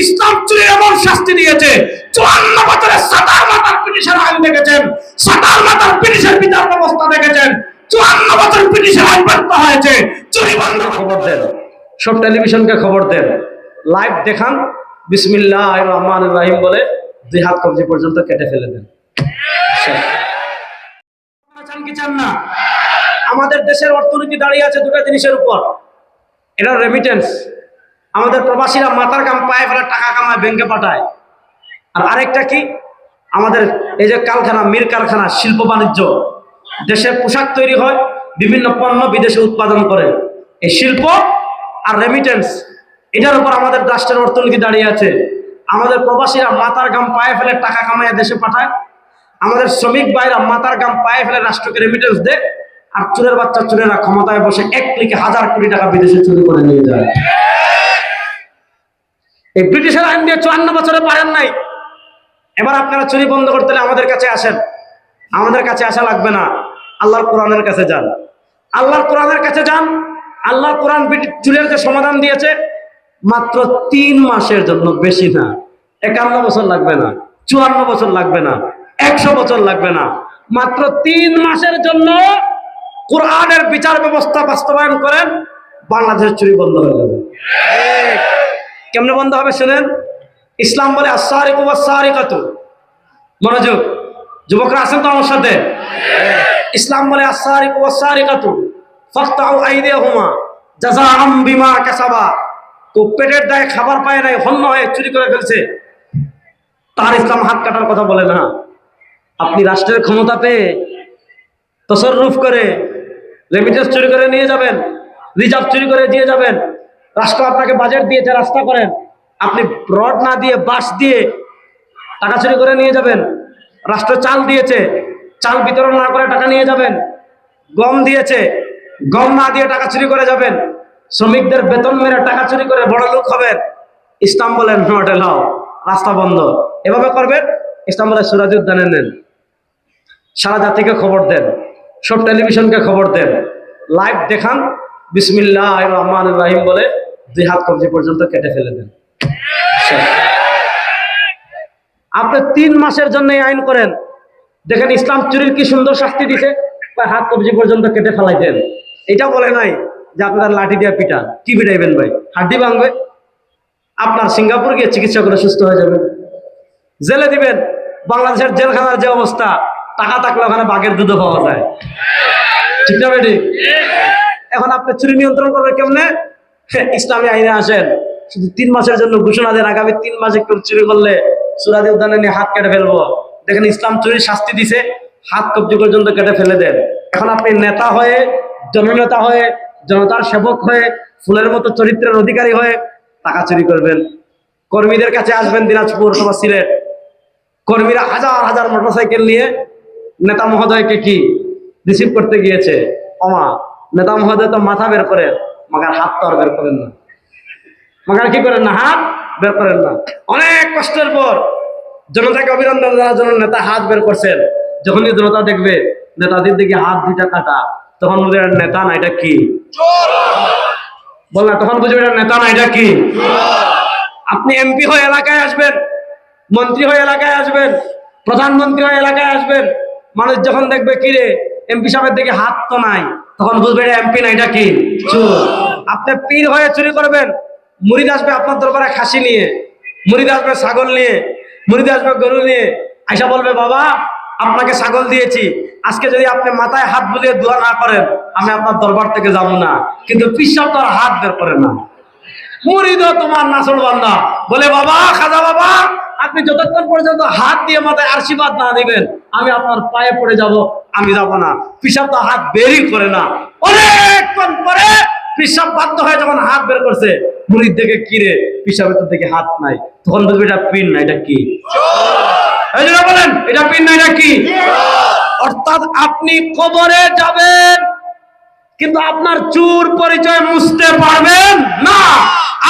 ইসলাম চুরি এমন শাস্তি দিয়েছে চুয়ান্ন বছরের সাতার মাতার ব্রিটিশের আইন দেখেছেন সাতার মাতার ব্রিটিশের বিচার ব্যবস্থা দেখেছেন চুয়ান্ন বছর ব্রিটিশের আইন ব্যর্থ হয়েছে চুরি বন্ধ খবর দেন। সব টেলিভিশনকে খবর দেন। লাইভ দেখান বিসমিল্লাহ রহমান রাহিম বলে দুই হাত কবজি পর্যন্ত কেটে ফেলে দেন। কি চান না? আমাদের দেশের অর্থনীতি দাঁড়িয়ে আছে দুটো জিনিসের উপর। এটা রেমিটেন্স আমাদের প্রবাসীরা মাথার কাম পায়ে ফেলে টাকা কামায় ব্যাংকে পাঠায়। আর আরেকটা কি? আমাদের এই যে কারখানা, মির কারখানা, শিল্প বাণিজ্য, দেশের পোশাক তৈরি হয়, বিভিন্ন পণ্য বিদেশে উৎপাদন করে। এই শিল্প আর রেমিটেন্স এটার উপর আমাদের রাষ্ট্রের অর্থনীতি দাঁড়িয়ে আছে। আমাদের প্রবাসীরা মাথার গাম পায়ে ফেলে টাকা কামায় দেশে পাঠায়। আমাদের শ্রমিক ভাইরা মাথার গাম পায়ে ফেলে রাষ্ট্রকে রেমিটেন্স দেয়। আর চুরের বাচ্চা চুরেরা ক্ষমতায় বসে এক ক্লিকে হাজার কোটি টাকা বিদেশে চুরি করে নিয়ে যায়। এই ব্রিটিশের আইন দিয়ে চুয়ান্ন বছরে পারেন নাই। এবার আপনারা চুরি বন্ধ করতে হলে আমাদের কাছে আসেন। আমাদের কাছে আসা লাগবে না। আল্লাহর কোরআনের কাছে যান। আল্লাহর কোরআনের কাছে যান। আল্লাহর কোরআন চুরের যে সমাধান দিয়েছে, মাত্র তিন মাসের জন্য বেশি না। একান্ন বছর লাগবে না, চুয়ান্ন বছর লাগবে না, একশো বছর লাগবে না। মাত্র তিন মাসের জন্য কোরআনের বিচার ব্যবস্থা বাস্তবায়ন করেন, বাংলাদেশের চুরি বন্ধ হয়ে যাবে। কেমনে বন্ধ হবে শুনেন? ইসলাম বলে আসারি কুবাসারি কত মনোযোগ। যুবকরা আছেন তো আমার সাথে? ইসলাম বলে আসারি কুবাসারি কত ফক্তাউ আইদে হুমা জাজা আম বিমা কাসাবা। কো পেটের দায়ে খাবার পায় নাই, হন্য হয়ে চুরি করে ফেলছে। তার ইসলাম হাত কাটার কথা বলে না। আপনি রাষ্ট্রের ক্ষমতা পেয়ে তসররুফ করে রেমিটেন্স চুরি করে নিয়ে যাবেন, রিজার্ভ চুরি করে দিয়ে যাবেন রাষ্ট্র আপনাকে বাজেট দিয়েছে, রাস্তা করেন। আপনি রড না দিয়ে বাস দিয়ে টাকা চুরি করে নিয়ে যাবেন। রাষ্ট্র চাল দিয়েছে, চাল বিতরণ না করে টাকা নিয়ে যাবেন। গম দিয়েছে, গম না দিয়ে টাকা চুরি করে যাবেন। শ্রমিকদের বেতন মেরে টাকা চুরি করে বড় লোক হবেন। ইসলাম বলেন হোটেল হও রাস্তা বন্ধ। এভাবে করবেন? ইসলাম বলে সুরাজ উদ্যানে নেন। সারা জাতিকে খবর দেন, সব টেলিভিশনকে খবর দেন। লাইভ দেখান বিসমিল্লাহ রহমান রাহিম বলে দুই হাত কবজি পর্যন্ত কেটে ফেলে দেন। আপনি তিন মাসের জন্য আইন করেন। দেখেন ইসলাম চুরির কি সুন্দর শাস্তি দিছে হাত কবজি পর্যন্ত কেটে ফেলাই দেন। এটা বলে নাই যে আপনার লাঠি দিয়ে পিটান। কি পিটাইবেন ভাই? হাড্ডি ভাঙবে। আপনার সিঙ্গাপুর গিয়ে চিকিৎসা করে সুস্থ হয়ে যাবেন। জেলে দিবেন। বাংলাদেশের জেলখানার যে অবস্থা, টাকা থাকলে ওখানে বাঘের দুধও পাওয়া যায়। ঠিক না এখন আপনি চুরি নিয়ন্ত্রণ করবেন কেমনে? ইসলামী আইনে আসেন। শুধু তিন মাসের জন্য ঘোষণা দেন, আগামী তিন মাসে কেউ চুরি করলে সুরাদি উদ্যানে নিয়ে হাত কেটে ফেলব। দেখেন ইসলাম চুরির শাস্তি দিছে, হাত কবজি পর্যন্ত কেটে ফেলে দেন। এখন আপনি নেতা হয়ে জননেতা হয়ে, জনতার সেবক হয়ে, ফুলের মতো চরিত্রের অধিকারী হয়ে টাকা চুরি করবেন। কর্মীদের কাছে আসবেন দিনাজপুর অথবা সিলেট। কর্মীরা হাজার হাজার মোটরসাইকেল নিয়ে নেতা মহোদয়কে কি রিসিভ করতে গিয়েছে? অমা নেতা মহোদয় তো মাথা বের করেন। মাগার হাত তো আর বের করেন না। মাগার কি করেন না? হাত বের করেন না। অনেক কষ্টের পর জনতাকে অভিনন্দন জানার জন্য নেতা হাত বের করছেন। যখনই জনতা দেখবে নেতাদের দিকে হাত দুইটা কাটা, তখন বুঝবে নেতা না, এটা কি? বল না, তখন বুঝবে নেতা না, এটা কি? আপনি এমপি হয়ে এলাকায় আসবেন, মন্ত্রী হয়ে এলাকায় আসবেন, প্রধানমন্ত্রী হয়ে এলাকায় আসবেন, মানুষ যখন দেখবে কি রে এমপি সাহেবের দিকে হাত তো নাই। তখন বুঝবে এটা এমপি না, এটা কি? চোর। আপনি পীর হয়ে চুরি করবেন মুড়িদ আসবে আপনার দরবারে খাসি নিয়ে মুড়িদ আসবে ছাগল নিয়ে মুড়িদ আসবে গরু নিয়ে। আইসা বলবে, বাবা, আপনাকে ছাগল দিয়েছি। আজকে যদি আপনি মাথায় হাত বুলিয়ে দোয়া না করেন, আমি আপনার দরবার থেকে যাব না। কিন্তু পিসাব তো হাত বের করে না। মুরিদ তোমার নাসল বান্দা। বলে, বাবা, খাজা বাবা আপনি যতক্ষণ পর্যন্ত হাত দিয়ে মাথায় আশীর্বাদ না দিবেন, আমি আপনার পায়ে পড়ে যাব, আমি যাব না। পিসাব তো হাত বেরই করে না। অনেকক্ষণ পরে পিসাব বাধ্য হয়ে যখন হাত বের করছে মুরিদ দেখে কিরে, পিসাবের তো দেখে হাত নাই। তখন বলবে, এটা পিন না, এটা কি? বলেন, এটা পিন না, এটা কি? অর্থাৎ আপনি কবরে যাবেন, কিন্তু আপনার চুর পরিচয় মুছতে পারবেন না।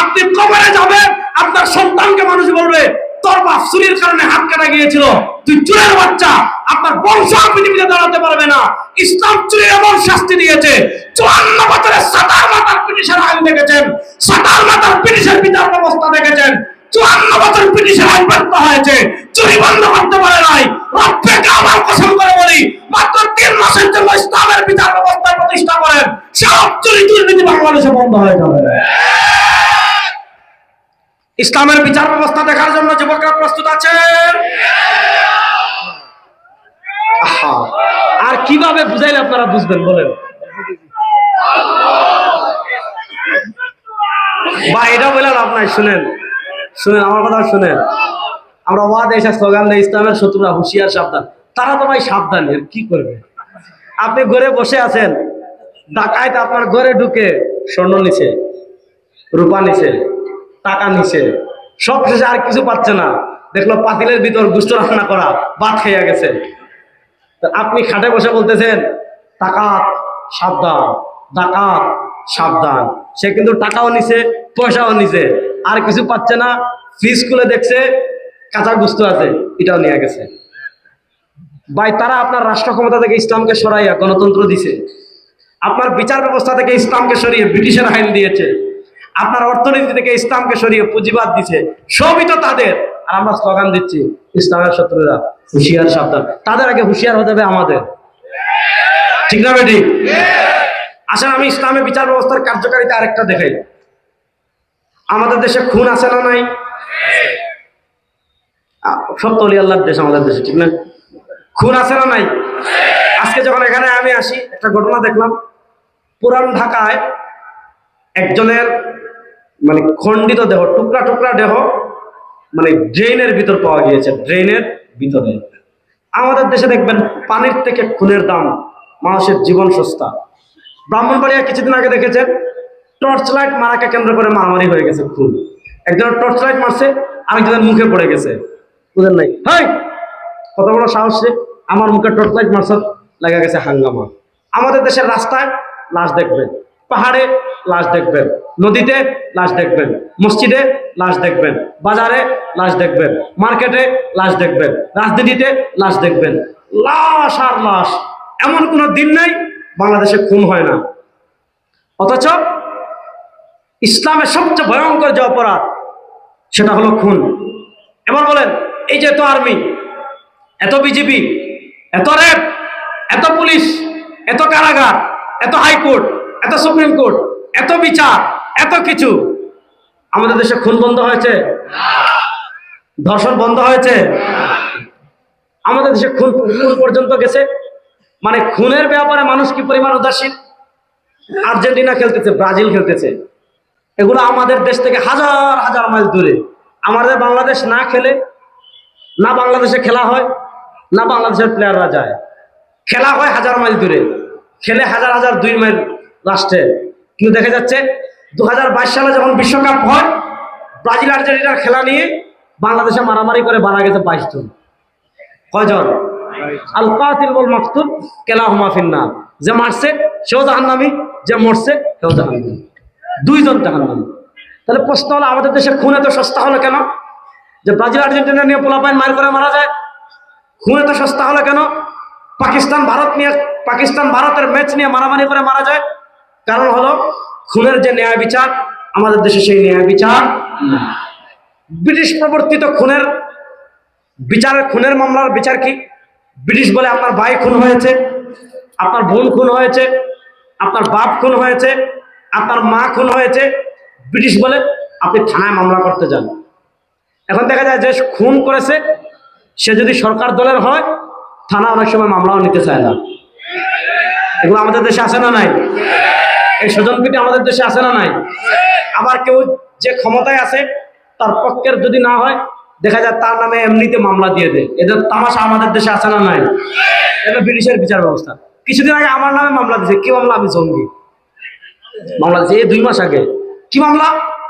আপনি কবরে যাবেন, আপনার সন্তানকে মানুষ বলবে তোর বাপ চুরির কারণে হাত কাটা গিয়েছিল। তুই চুরের বাচ্চা। আপনার বংশ পৃথিবীতে দাঁড়াতে পারবে না। ইসলাম চুরি এমন শাস্তি দিয়েছে। চুয়ান্ন বছরের সাতার মাতার ব্রিটিশের আইন দেখেছেন। সাতার মাতার ব্রিটিশের বিচার ব্যবস্থা দেখেছেন। চুয়ান্ন বছর ব্রিটিশের আইন ব্যর্থ হয়েছে। চুরি বন্ধ করতে পারে নাই। রব্বেকে আমার কসম করে বলি, মাত্র তিন মাসের জন্য ইসলামের বিচার ব্যবস্থা প্রতিষ্ঠা করেন। সব চুরি দুর্নীতি বাংলাদেশে বন্ধ হয়ে যাবে। ইসলামের বিচার ব্যবস্থা দেখার জন্য প্রস্তুত আছেন? আর কীভাবে বুঝাইলে আপনারা বুঝবেন, বলেন? বা এটা বললেন আপনার শুনেন। শুনেন, আমার কথা শুনেন। আমরা ওয়াদ এসে স্লোগান দেয়, ইসলামের শত্রুরা হুঁশিয়ার, সাবধান। তারা তো ভাই সাবধান কি করবে? আপনি ঘরে বসে আছেন ডাকাইত আপনার ঘরে ঢুকে স্বর্ণ নিছে, রূপা নিছে, টাকা নিছে। সব শেষে আর কিছু পাচ্ছে না। দেখল পাতিলের ভিতর গুস্ত রান্না করা বাদ খাইয়া গেছে। আপনি খাটে বসে বলতেছেন টাকাত সাবধান ডাকাত সাবধান। সে কিন্তু টাকাও নিছে, পয়সাও নিছে। আর কিছু পাচ্ছে না ফ্রিজ খুলে দেখছে, কাঁচা গুস্ত আছে, এটাও নিয়ে গেছে। ভাই, তারা আপনার রাষ্ট্র ক্ষমতা থেকে ইসলামকে সরাইয়া গণতন্ত্র দিছে। আপনার বিচার ব্যবস্থা থেকে ইসলামকে সরিয়ে ব্রিটিশের আইন দিয়েছে। আপনার অর্থনীতি থেকে ইসলামকে সরিয়ে পুঁজিবাদ দিছে, সবই তো তাদের। আর আমরা স্লোগান দিচ্ছি, ইসলামের শত্রুরা, হুঁশিয়ার সাবধান। তাদের আগে হুঁশিয়ার হতে হবে আমাদের। ঠিক না বেটি? আসলে আমি ইসলামের বিচার ব্যবস্থার কার্যকারিতা আরেকটা দেখাই। আমাদের দেশে খুন আছে না নাই? সব তলি আল্লাহর দেশ, আমাদের দেশে, ঠিক না? খুন আছে না নাই? আজকে যখন এখানে আমি আসি, একটা ঘটনা দেখলাম। পুরান ঢাকায় একজনের মানে খণ্ডিত দেহ টুকরা টুকরা দেহ মানে ড্রেনের ভিতর পাওয়া গিয়েছে ড্রেনের ভিতরে। আমাদের দেশে দেখবেন পানির থেকে খুনের দাম মানুষের জীবন সস্তা। ব্রাহ্মণবাড়িয়া কিছুদিন আগে দেখেছেন টর্চ লাইট মারাকে কেন্দ্র করে মারামারি হয়ে গেছে খুন। একজনের টর্চ লাইট মারছে আরেকজনের মুখে পড়ে গেছে। বুঝেন নাই? হাই! কত বড় সাহস আমার মুখে টর্চ লাইট মারছে লাগা গেছে হাঙ্গামা। আমাদের দেশের রাস্তায় লাশ দেখবেন। পাহাড়ে লাশ দেখবেন, নদীতে লাশ দেখবেন, মসজিদে লাশ দেখবেন, বাজারে লাশ দেখবেন, মার্কেটে লাশ দেখবেন, রাজনীতিতে লাশ দেখবেন। লাশ আর লাশ, এমন কোনো দিন নাই, বাংলাদেশে খুন হয় না। অথচ ইসলামের সবচেয়ে ভয়ঙ্কর যে অপরাধ, সেটা হলো খুন। এবার বলেন, এই যে এত আর্মি, এত বিজেপি এত র্যাব, এত পুলিশ, এত কারাগার, এত হাইকোর্ট এত সুপ্রিম কোর্ট, এত বিচার, এত কিছু। আমাদের দেশে খুন বন্ধ হয়েছে। ধর্ষণ বন্ধ হয়েছে। আমাদের দেশে খুন খুন পর্যন্ত গেছে। মানে খুনের ব্যাপারে মানুষ কি পরিমাণ উদাসীন? আর্জেন্টিনা খেলতেছে, ব্রাজিল খেলতেছে। এগুলো আমাদের দেশ থেকে হাজার হাজার মাইল দূরে। আমাদের বাংলাদেশ না খেলে, না বাংলাদেশে খেলা হয়, না বাংলাদেশের প্লেয়াররা যায়। খেলা হয় হাজার মাইল দূরে। খেলে হাজার হাজার, দুই মাইল লাস্টে। কিন্তু দেখা যাচ্ছে দু হাজার বাইশ সালে যখন বিশ্বকাপ হয়, ব্রাজিল আর্জেন্টিনার খেলা নিয়ে বাংলাদেশে মারামারি করে মারা গেছে বাইশ জন। কয়জন? আল কাতিল বল মাকতুল কেলাহুমা ফিন্নার। যে মারছে, সেও জাহান্নামি, যে মরছে, সেও জাহান্নামি। দুইজন জাহান্নামি। তাহলে প্রশ্ন হলো, আমাদের দেশে খুন এত সস্তা হলো কেন? যে ব্রাজিল আর্জেন্টিনা নিয়ে পোলাপাইন মার করে মারা যায়? খুন এত সস্তা হলো কেন? পাকিস্তান, ভারত নিয়ে, পাকিস্তান, ভারতের ম্যাচ নিয়ে মারামারি করে মারা যায়? কারণ হলো, খুনের যে ন্যায় বিচার, আমাদের দেশে সেই ন্যায় বিচার ব্রিটিশ প্রবর্তিত খুনের বিচারের, খুনের মামলার বিচার কি? ব্রিটিশ বলে আপনার ভাই খুন হয়েছে, আপনার বোন খুন হয়েছে, আপনার বাপ খুন হয়েছে, আপনার মা খুন হয়েছে। ব্রিটিশ বলে আপনি থানায় মামলা করতে যান। এখন দেখা যায় যে খুন করেছে, সে যদি সরকার দলের হয় থানা অনেক সময় মামলাও নিতে চায় না। এগুলো আমাদের দেশে আছে না নাই? স্বজনপ্রীতি আমাদের দেশে আছে না নাই? আবার কেউ যে ক্ষমতায় আছে, তার পক্ষের যদি না হয়, দেখা যায় তার নামে এমনিতে মামলা দিয়ে দেয়। এদের তামাশা আমাদের দেশে আছে না নাই? এটা ব্রিটিশের বিচার ব্যবস্থা। কিছুদিন আগে আমার নামে মামলা দিয়েছে। কি মামলা? আমি জঙ্গি। মামলা দিয়েছে এই দুই মাস আগে। কি মামলা?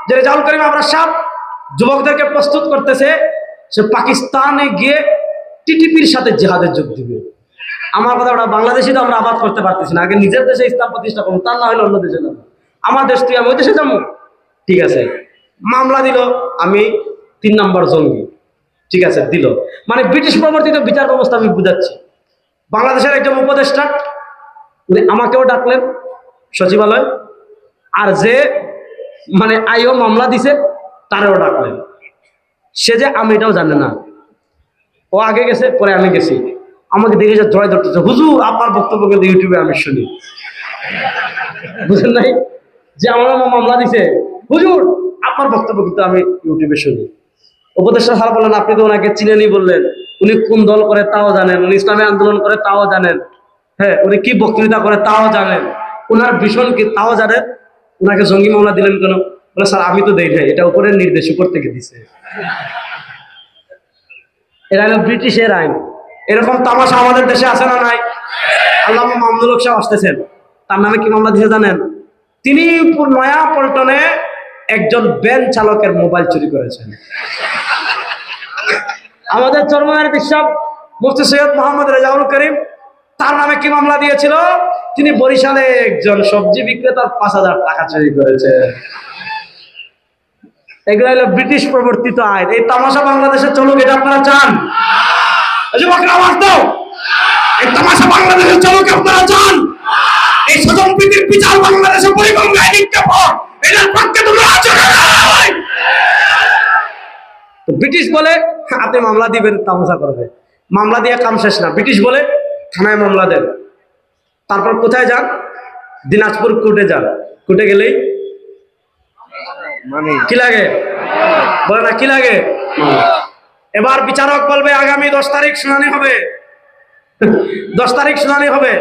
যে রেজাউল করিম আবরার সাহ যুবকদেরকে প্রস্তুত করতেছে, সে পাকিস্তানে গিয়ে টিটিপির সাথে জেহাদের যোগ দিবে। আমার কথা ওটা বাংলাদেশে তো আমরা আবাদ করতে পারতেছি না। আগে নিজের দেশে ইসলাম প্রতিষ্ঠা করব তার না হলে অন্য দেশে যাব। আমার দেশ তুই, আমি ওই দেশে যাব। ঠিক আছে। মামলা দিল, আমি তিন নম্বর জঙ্গি। ঠিক আছে, দিল। মানে ব্রিটিশ প্রবর্তিত বিচার ব্যবস্থা আমি বুঝাচ্ছি। বাংলাদেশের একজন উপদেষ্টা, উনি আমাকেও ডাকলেন সচিবালয়। আর যে মানে আইও মামলা দিছে, তারও ডাকলেন। সে যে আমি এটাও জানে না। ও আগে গেছে, পরে আমি গেছি। আমাকে দেখে যে জয় ধরতেছে। হুজুর, আপনার বক্তব্য কিন্তু ইউটিউবে আমি শুনি। বুঝেন নাই? যে আমার মামা মামলা দিছে। হুজুর, আপনার বক্তব্য কিন্তু আমি ইউটিউবে শুনি। উপদেষ্টা স্যার বললেন, আপনি তো ওনাকে চিনেনি বললেন। উনি কোন দল করে তাও জানেন, উনি ইসলামী আন্দোলন করে তাও জানেন। হ্যাঁ উনি কি বক্তৃতা করে তাও জানেন। ওনার ভীষণ কি তাও জানেন ওনাকে জঙ্গি মামলা দিলেন কেন? বলে, স্যার, আমি তো দেই এটা উপরের নির্দেশ, উপর থেকে দিছে। এরা হলো ব্রিটিশের আইন। এরকম তামাশা আমাদের দেশে আছে না নাই? আল্লাহ মামদুল সাহেব আসতেছেন। তার নামে কি মামলা দিয়েছে জানেন? তিনি নয়া পল্টনে একজন ব্যান চালকের মোবাইল চুরি করেছেন। আমাদের চরমানের বিশ্বাস মুফতি সৈয়দ মোহাম্মদ রেজাউল করিম, তার নামে কি মামলা দিয়েছিল? তিনি বরিশালে একজন সবজি বিক্রেতার পাঁচ হাজার টাকা চুরি করেছে। এগুলো হলো ব্রিটিশ প্রবর্তিত আইন। এই তামাশা বাংলাদেশে চলুক, এটা আপনারা চান? যুবকরা আওয়াজ দাও। এই তামাশা বাংলাদেশে চলুক আপনারা চান। এই স্বজন প্রীতির বিচার বাংলাদেশে পরিগঙ্গায় নিক্ষেপ এটার পক্ষে তোমরা আছো না। নাই? তো ব্রিটিশ বলে "হ্যাঁ, আপনি মামলা দিবেন তামাশা করবে। মামলা দিয়ে কাম শেষ না। ব্রিটিশ বলে থানায় মামলা দেন। তারপর কোথায় যান? দিনাজপুর কোর্টে যান। কোর্টে গেলেই কি লাগে? বলে না কি লাগে? এবার বিচারক বলবে, আগামী দশ তারিখ শুনানি হবে। দশ তারিখ শুনানি হবে।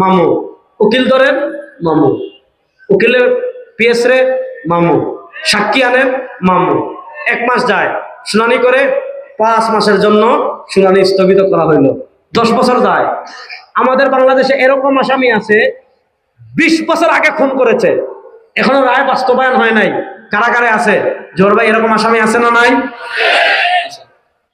মামু, উকিল ধরেন, মামু। উকিলের পিএস রে, মামু। সাক্ষী আনেন মামু। এক মাস যায়, শুনানি করে পাঁচ মাসের জন্য শুনানি স্থগিত করা হইল। দশ বছর যায়। আমাদের বাংলাদেশে এরকম আসামি আছে, বিশ বছর আগে খুন করেছে। এখনও রায় বাস্তবায়ন হয় নাই। কারাগারে আছে। জোর ভাই, এরকম আসামি আছে না নাই?